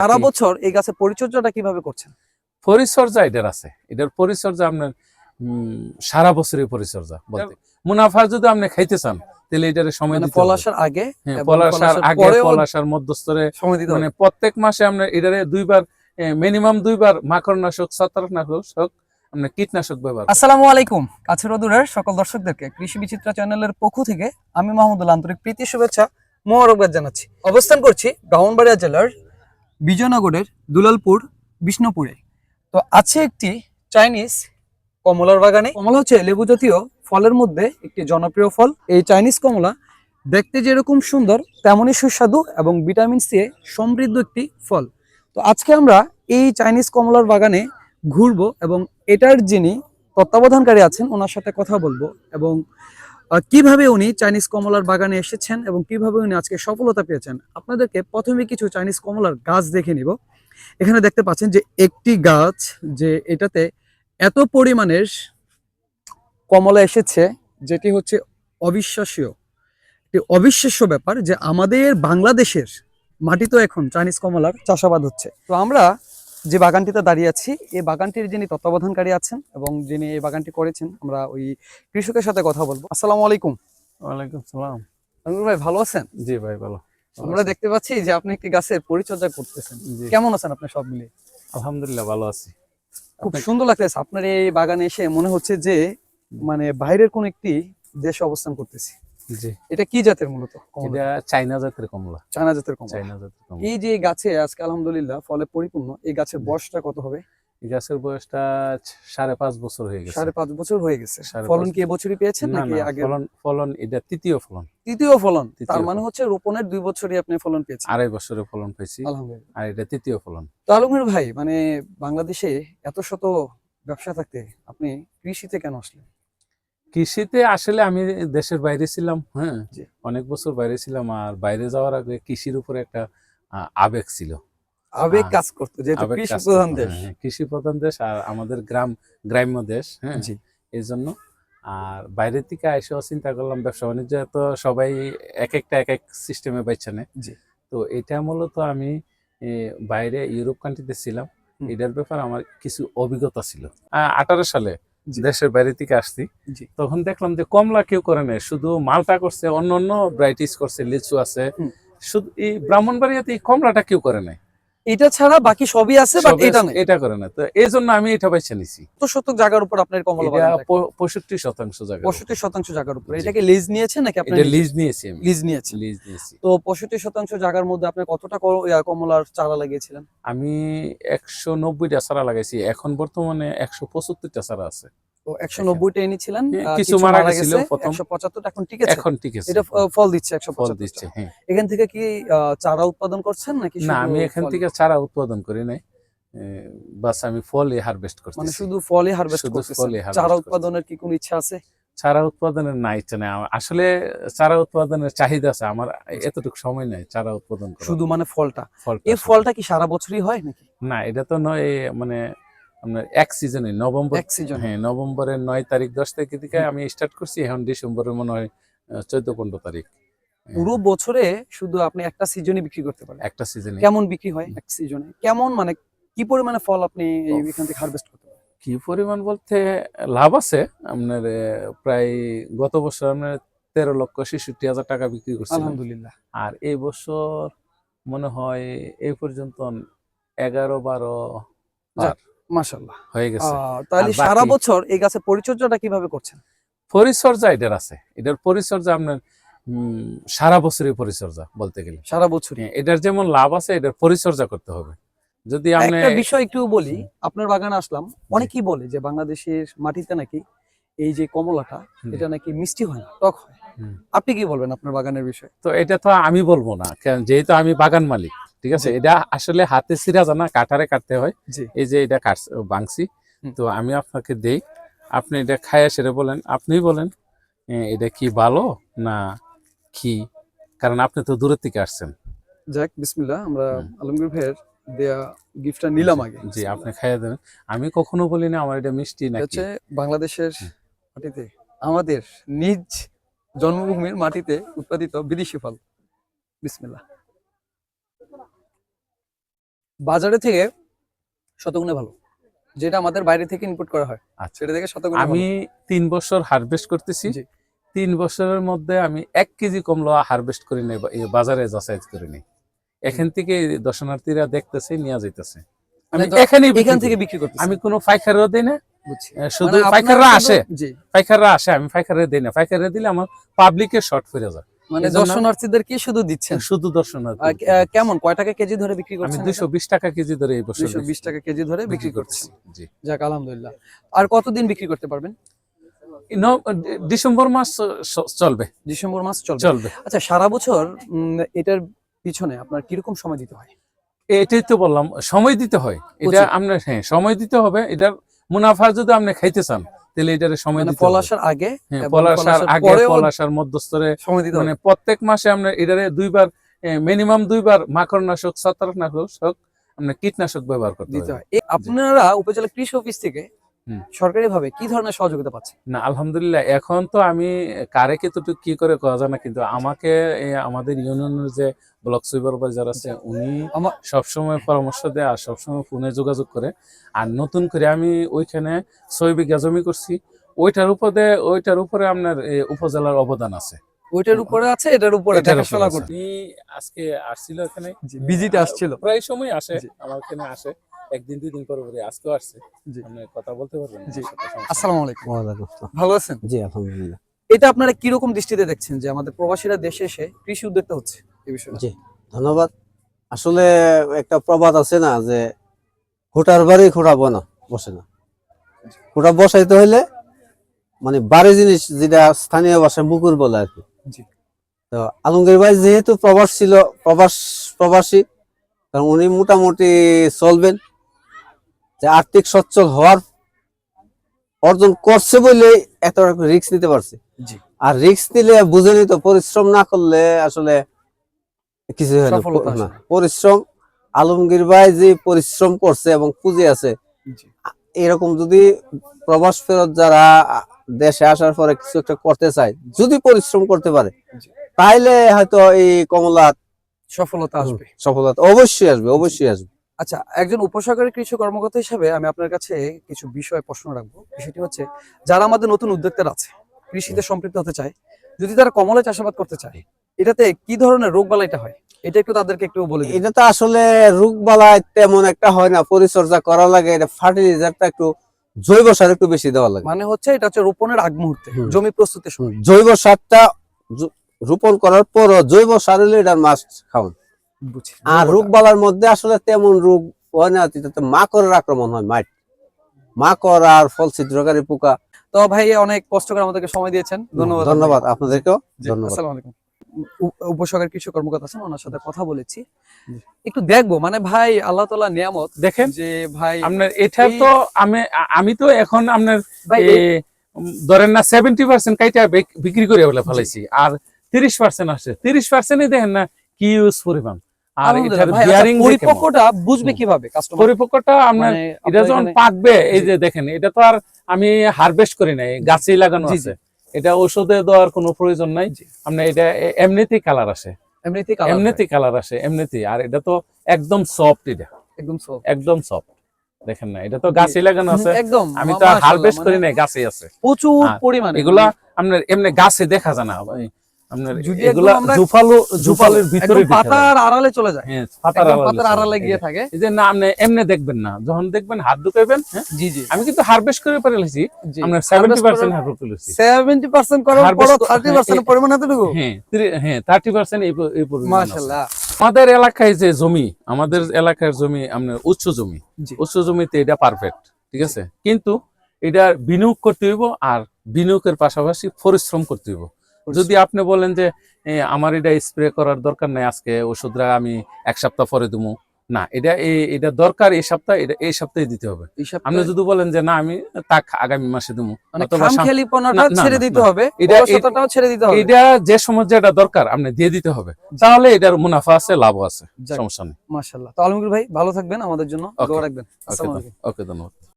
সারা বছর এই গাছের পরিচর্যাটা কীভাবে করছেন? পরিচর্যা এটার আছে। এটার পরিচর্যা আপনার সারা বছরের পরিচর্যা বলতে। মুনাফা যদি আপনি খাইতে চান তাহলে এটার সময় মানে দিতে ফল আগে হ্যাঁ, আগে মধ্যস্তরে মানে প্রত্যেক মাসে আমরা এটারে দুইবার মিনিমাম দুইবার মাকড়নাশক ছত্রাকনাশক আমরা কীটনাশক ব্যবহার আসসালামু আলাইকুম। কাছের দূরের সকল দর্শকদেরকে কৃষি বিচিত্রা চ্যানেলের পক্ষ থেকে আমি মাহমুদুল আন্তরিক প্রীতি শুভেচ্ছা মোবারকবাদ জানাচ্ছি। অবস্থান করছি ব্রাহ্মণবাড়িয়া জেলার বিজয়নগরের দুলালপুর, বিষ্ণুপুরে। তো আছে একটি চাইনিজ কমলার বাগানে। কমলা হচ্ছে লেবু জাতীয় ফলের মধ্যে একটি জনপ্রিয় ফল। এই চাইনিজ কমলা দেখতে যেরকম সুন্দর, তেমনই সুস্বাদু এবং ভিটামিন সি সমৃদ্ধ একটি ফল। তো আজকে আমরা এই চাইনিজ কমলার বাগানে ঘুরবো এবং এটার যিনি তত্ত্বাবধানকারী আছেন, ওনার সাথে কথা বলব এবং কীভাবে উনি চাইনিজ কমলার বাগানে এসেছেন এবং কীভাবে উনি আজকে সফলতা পেয়েছেন? আপনাদেরকে প্রথমে কিছু চাইনিজ কমলার গাছ দেখে নিব। এখানে দেখতে পাচ্ছেন যে একটি গাছ যে এটাতে এত পরিমাণের কমলা এসেছে যেটি হচ্ছে অবিশ্বাসীয়। একটি অবিশ্বাস্য ব্যাপার যে আমাদের বাংলাদেশের মাটিতে এখন চাইনিজ কমলার চাষাবাদ হচ্ছে। তো আমরা যে বাগানটিতে দাঁড়িয়ে আছি এই বাগানটির যিনি তত্ত্বাবধানকারী আছেন এবং যিনি এই বাগানটি করেছেন আমরা ওই কৃষকের সাথে কথা বলব। আসসালামু আলাইকুম। ওয়ালাইকুম সালাম। ভাই ভালো আছেন? জি ভাই ভালো। আমরা দেখতে পাচ্ছি যে আপনি একটি গাছের পরিচর্যা করতেছেন। কেমন আছেন আপনি সব মিলিয়ে? আলহামদুলিল্লাহ ভালো আছি। খুব সুন্দর লাগতেছে। আপনার এই বাগানে এসে মনে হচ্ছে যে মানে বাইরের কোন একটি দেশে অবস্থান করতেছি। জি। এটা কি জাতের মূলত এটা চাইনা জাতের কমলা। চায়না জাতের কমলা। চাইনা জাতের কমলা। এই যে গাছে আজকে আলহামদুলিল্লাহ ফলে পরিপূর্ণ এই গাছের বয়সটা কত হবে? এই গাছের বয়সটা সাড়ে পাঁচ বছর হয়ে গেছে। সাড়ে পাঁচ বছর হয়ে গেছে। ফলন কি এবছরই পেয়েছেন নাকি আগে ফলন ফলন এটা তৃতীয় ফলন। তৃতীয় ফলন। তৃতীয় তার মানে হচ্ছে রোপণের দুই বছরই আপনি ফলন পেয়েছেন। আড়াই বছরের ফলন পেয়েছি। আলহামদুলিল্লাহ। আর এটা তৃতীয় ফলন। তো আলমের ভাই মানে বাংলাদেশে এত শত ব্যবসা থাকতে আপনি কৃষিতে কেন আসলেন? কৃষিতে আসলে আমি দেশের বাইরে ছিলাম হ্যাঁ। অনেক বছর বাইরে ছিলাম আর বাইরে যাওয়ার আগে কৃষির উপরে একটা আবেগ ছিল। আবেগ কাজ করতো যেহেতু কৃষি প্রধান দেশ। হ্যাঁ, কৃষি প্রধান দেশ আর আমাদের গ্রাম গ্রাম্য দেশ হ্যাঁ। এই জন্য আর বাইরের থেকে এসেও চিন্তা করলাম ব্যবসা বাণিজ্য তো সবাই এক একটা এক এক সিস্টেমে বাইছে নেয়। তো এটা মূলত আমি বাইরে ইউরোপ কান্ট্রিতে ছিলাম। এটার ব্যাপার আমার কিছু অভিজ্ঞতা ছিল। আঠারো সালে। দেশের বাইরে থেকে আসছি। তখন দেখলাম যে কমলা কেউ করে নেই শুধু মালটা করছে অন্য অন্য ভ্যারাইটিস করছে লিচু আছে। শুধু এই ব্রাহ্মণবাড়িয়াতে এই কমলাটা কেউ করে নাই। এটা ছাড়া বাকি সবই আছে বাট এটা নাই। এটা করে না। তো এই জন্য আমি এটা বেছে নিছি। কত শতক জায়গার উপর আপনার কমলা বাগান পঁয়ষট্টি শতাংশ জায়গা পঁয়ষট্টি শতাংশ জায়গার উপর। এটাকে লিজ নিয়েছেন নাকি আপনি এটা লিজ নিয়েছি আমি। লিজ নিয়েছেন। লিজ নিয়েছি। তো পঁয়ষট্টি শতাংশ জায়গার মধ্যে আপনি কতটা কমলার চারা লাগিয়েছিলেন? আমি একশো নব্বইটা চারা লাগাইছি। এখন বর্তমানে একশো পঁচাত্তরটা চারা আছে। তো একশো নব্বইটা এনেছিলেন হ্যাঁ, কিছু মারা গেছিল 175 এখন ঠিক আছে এখন ঠিক আছে এটা ফল দিচ্ছে একশো ফল দিচ্ছে হ্যাঁ। এখান থেকে কি চারা উৎপাদন করছেন নাকি না শুধু আমি এখান থেকে চারা উৎপাদন করি নাই। বাস আমি ফলই হারভেস্ট করছি মানে শুধু ফলই হারভেস্ট চারা উৎপাদনের কি কোনো ইচ্ছা আছে? চারা উৎপাদনের না ইচ্ছা নেই। আসলে চারা উৎপাদনের চাহিদা আছে। আমার এতটুকু সময় নাই চারা উৎপাদন শুধু মানে ফলটা। ফলটা এই ফলটা কি সারা বছরই হয় নাকি? না এটা তো নয় মানে আপনার এক সিজনে নভেম্বর এক সিজন হ্যাঁ নভেম্বরের নয় তারিখ দশ তারিখ থেকে আমি স্টার্ট করছি এখন ডিসেম্বরের মনে হয় চোদ্দ পনেরো তারিখ। হ্যাঁ, পুরো বছরে শুধু আপনি একটা সিজনই বিক্রি করতে পারেন। একটা সিজনে কেমন বিক্রি হয় এক সিজনে কেমন মানে কি পরিমাণে ফল আপনি এখান থেকে হারভেস্ট করতে পারেন? কি পরিমাণ বলতে লাভ আছে। আপনার প্রায় গত বছর আপনার তেরো লক্ষ ছেষট্টি হাজার টাকা বিক্রি করছিলাম। আলহামদুলিল্লাহ। আর এই বছর মনে হয় এই পর্যন্ত এগারো বারো। যাক, মাশাল্লাহ হয়ে গেছে। তাহলে সারা বছর এই গাছের পরিচর্যাটা কীভাবে করছেন? পরিচর্যা এটার আছে। এটার পরিচর্যা আপনার সারা বছরের পরিচর্যা বলতে গেলে। সারা বছরই? হ্যাঁ, এটার যেমন লাভ আছে এটার পরিচর্যা করতে হবে। যদি আপনি একটা বিষয় একটু বলি আপনার বাগানে আসলাম অনেকেই বলে যে বাংলাদেশের মাটিতে নাকি এই যে কমলাটা এটা নাকি মিষ্টি হয় না টক হয়। আপনি কি বলবেন আপনার বাগানের বিষয়ে? তো এটা তো আমি বলব না যেহেতু আমি বাগান মালিক ঠিক আছে? এটা আসলে হাতে সিরা জানা কাটারে কাটতে হয়। এই যে এটা বাংছি। তো আমি আপনাকে দেই আপনি এটা খায়া সেরে বলেন। আপনি বলেন এটা কি ভালো না কি কারণ আপনি তো দূরের থেকে আসছেন। যাক বিসমিল্লাহ আমরা। আলমগীর ভাইয়ের দেয়া গিফটটা নিলাম আগে। জি আপনি খাইয়া দেন। আমি কখনো বলি না আমার এটা মিষ্টি নাকি। হচ্ছে বাংলাদেশের মাটিতে আমাদের নিজ জন্মভূমির মাটিতে উৎপাদিত বিদেশি ফল। বিসমিল্লাহ। বাজারে থেকে শতগুণে ভালো যেটা আমাদের বাইরে থেকে ইনপুট করা হয়। আচ্ছা। সেটা থেকে শতগুণে আমি তিন বছর হারভেস্ট করতেছি। তিন বছরের মধ্যে আমি এক কেজি কমলা হারভেস্ট করি নাই বাজারে যাচাই করি নাই। এখান থেকে দর্শনার্থীরা দেখতেছে নিয়ে যাইতেছে। আমি মানে এখানে এখান থেকে বিক্রি করতে আমি কোনো পাইকারও দিই না। বুঝছি। শুধু মানে পাইকাররা আসে। পাইকাররা আসে আমি পাইকারে দিই না। পাইকারে দিলে আমার পাবলিকের শর্ট ফিরে যায়। মানে দর্শনার্থীদের কি শুধু দিচ্ছেন? শুধু দর্শনার্থী কেমন? কয় টাকা কেজি ধরে বিক্রি করছেন দুইশো বিশ টাকা কেজি ধরে এই বছর দুইশো বিশ টাকা কেজি ধরে বিক্রি করতেছি জি। যাক আলহামদুলিল্লাহ। আর কতদিন বিক্রি করতে পারবেন? ডিসেম্বর মাস চলবে। ডিসেম্বর মাস চলবে। চলবে। আচ্ছা সারা বছর এটার পিছনে আপনার কীরকম সময় দিতে হয়? এটাই তো বললাম সময় দিতে হয়। এটা। আপনার হ্যাঁ সময় দিতে হবে। এটার মুনাফা যদি আপনি খাইতে চান তাহলে এটার সময় মানে দিতে পলাশার আগে হ্যাঁ আসার আগে পলাশার মধ্যস্তরে সময় দিতে মানে প্রত্যেক মাসে আপনার এটারে দুইবার মিনিমাম দুইবার মাকড়নাশক ছত্রাকনাশক আপনার কীটনাশক ব্যবহার করতে দিতে হয়। আপনারা উপজেলা কৃষি অফিস থেকে হুম। সরকারি ভাবে কি ধরনের সহযোগিতা পাচ্ছেন না আলহামদুলিল্লাহ এখন তো আমি কারে কতটুকু কি করে করা যায় না কিন্তু আমাকে আমাদের ইউনিয়নের যে ব্লক সুপারভাইজার আছে উনি সবসময় পরামর্শ দেয় আর সবসময় ফোনে যোগাযোগ করে। আর নতুন করে আমি ওইখানে ছয় বিঘা জমি করছি ওইটার উপরে ওইটার উপরে আপনার উপজেলার অবদান আছে। ওইটার উপরে আছে এটার উপরে দেখাশোনা উনি আজকে আসছিল এখানে ভিজিটে আসছিল। প্রায় সময় আসে আমার এখানে আসে। একদিন দুই দিন পরে পরে আজকেও আসছে। আপনি কথা বলতে পারবেন জি। আসসালামু আলাইকুম। ওয়ালাইকুম আসসালাম। ভালো আছেন? জি আলহামদুলিল্লাহ। এটা আপনারা কীরকম দৃষ্টিতে দেখছেন যে আমাদের প্রবাসীরা দেশে এসে কৃষি উদ্যোক্তা হচ্ছে এই বিষয়ে? জি ধন্যবাদ। আসলে একটা প্রবাদ আছে না যে খুঁটার বাড়ি খুঁটা বনা বসে না। খুঁটা বসাইতে হইলে মানে বাড়ি জিনিস যেটা স্থানীয় ভাষায় মুকুর বলে আর কি। জি। তো আলমগীর ভাই যেহেতু প্রবাস ছিল প্রবাস প্রবাসী কারণ উনি মোটামুটি চলবেন। যে আর্থিক সচ্ছল হওয়ার অর্জন করছে বলে এত রিস্ক নিতে পারছে। আর রিস্ক নিলে বুঝে নিত পরিশ্রম না করলে আসলে কিছু হয় না। পরিশ্রম আলমগীর ভাই যে পরিশ্রম করছে এবং পুঁজি আছে এরকম যদি প্রবাস ফেরত যারা দেশে আসার পরে কিছু একটা করতে চায় যদি পরিশ্রম করতে পারে জি। তাহলে হয়তো এই কমলা সফলতা আসবে। সফলতা অবশ্যই আসবে অবশ্যই আসবে। আচ্ছা একজন উপসহকারী কৃষি কর্মকর্তা হিসেবে আমি আপনার কাছে কিছু বিষয় প্রশ্ন রাখব। বিষয়টি হচ্ছে যারা আমাদের নতুন উদ্যোক্তারা আছে কৃষিতে সম্পৃক্ত হতে চায় যদি তারা কমলা চাষাবাদ করতে চায় এটাতে কি ধরনের রোগ বালাইটা হয়? এটা একটু তাদেরকে একটু বলে এটা তো আসলে রোগ বালায় তেমন একটা হয় না পরিচর্যা করা লাগে এটা ফার্টিলাইজারটা একটু জৈব সার একটু বেশি দেওয়া লাগে। মানে হচ্ছে এটা হচ্ছে রোপণের আগ মুহূর্তে জমি প্রস্তুতের সময়। জৈব সারটা রোপণ করার পর জৈব সার হলে এটার মাছ খাওয়ান। আর রোগ বালার মধ্যে আসলে তেমন রোগ হয় না মাকড়ের আক্রমণ হয় মাইট। মাকড় আর ফল ছিদ্রকারী পোকা। তো ভাই অনেক কষ্ট করে আমাদেরকে সময় দিয়েছেন। ধন্যবাদ ধন্যবাদ আপনাদেরকেও। ধন্যবাদ। আসসালামু আলাইকুম। কৃষি কর্মকর্তা আছেন ওনার সাথে কথা বলেছি। একটু দেখব মানে ভাই আল্লাহ তালা নিয়ামত দেখেন যে ভাই আপনার এটা তো আমি আমি তো এখন আপনার ধরেন না সেভেন্টি পার্সেন্ট কাইটা বিক্রি করে বলে ফেলাইছি আর তিরিশ পার্সেন্ট আসছে। তিরিশ পার্সেন্টই দেখেন না কি ইউজ পরিমাণ। আর আচ্ছা, বিয়ারিং পরিপক্কটা বুঝবে কীভাবে কাস্টমার পরিপক্কটা আপনার মানে এটা যখন পাকবে এই যে দেখেন এটা তো আর আমি হারভেস্ট করি নাই গাছেই লাগানো আছে। এটা দেওয়ার কোনো প্রয়োজন নাই। এটা এমনিতেই কালার আসে। এমনিতেই কালার এমনিতেই আসে এমনিতেই। আর এটা তো একদম সফট এটা। একদম। একদম সফট দেখেন না এটা তো গাছেই লাগানো আছে। একদম আমি তো হারভেস্ট করি মানে নাই গাছেই আছে। প্রচুর পরিমাণে। এগুলা আপনার এমনি গাছে দেখা যায় না। আপনার এগুলা জুফালো জুফালের ভিতরে পাতার আড়ালে চলে যায়। হ্যাঁ পাতার আড়ালে পাতার আড়ালে গিয়ে থাকে। এই যে না আপনি এমনি দেখবেন না। যখন দেখবেন হাত ঢুকাইবেন হ্যাঁ জি জি। আমি কিন্তু হারভেস্ট করে ফেলেছি জি। আপনার সেভেন্টি Harvest পার্সেন্ট করার- হারভেস্ট করেছি 70% করার Harvest 30% হ্যাঁ, পরিমাণ এতটুকু? হ্যাঁ হ্যাঁ থার্টি পার্সেন্ট এই এই পরিমাণ মাশাআল্লাহ। আমাদের এলাকায় যে জমি আমাদের এলাকার জমি আপনার উচ্চ জমি উচ্চ জমিতে এটা পারফেক্ট ঠিক আছে? কিন্তু এটা বিনিয়োগ করতে হইব আর বিনিয়োগের পাশাপাশি পরিশ্রম করতে হইব। যদি আপনি বলেন যে আমার এটা স্প্রে করার দরকার নাই আজকে ওষুধরা আমি এক সপ্তাহ পরে দেবো না এটা এটা দরকার এই সপ্তাহ এটা এই সপ্তাহে দিতে হবে। আপনি যদি বলেন যে না আমি তাক আগামী মাসে দেবো মানে ছেড়ে দিতে হবে এটা- ছেড়ে দিতে হবে। এটা যে সময় যেটা দরকার আপনি দিয়ে দিতে হবে। তাহলে এটার মুনাফা আছে লাভ আছে সমস্যা নেই। মাশাআল্লাহ। তো আলমগীর ভাই ভালো থাকবেন আমাদের জন্য দোয়া রাখবেন। ওকে ধন্যবাদ।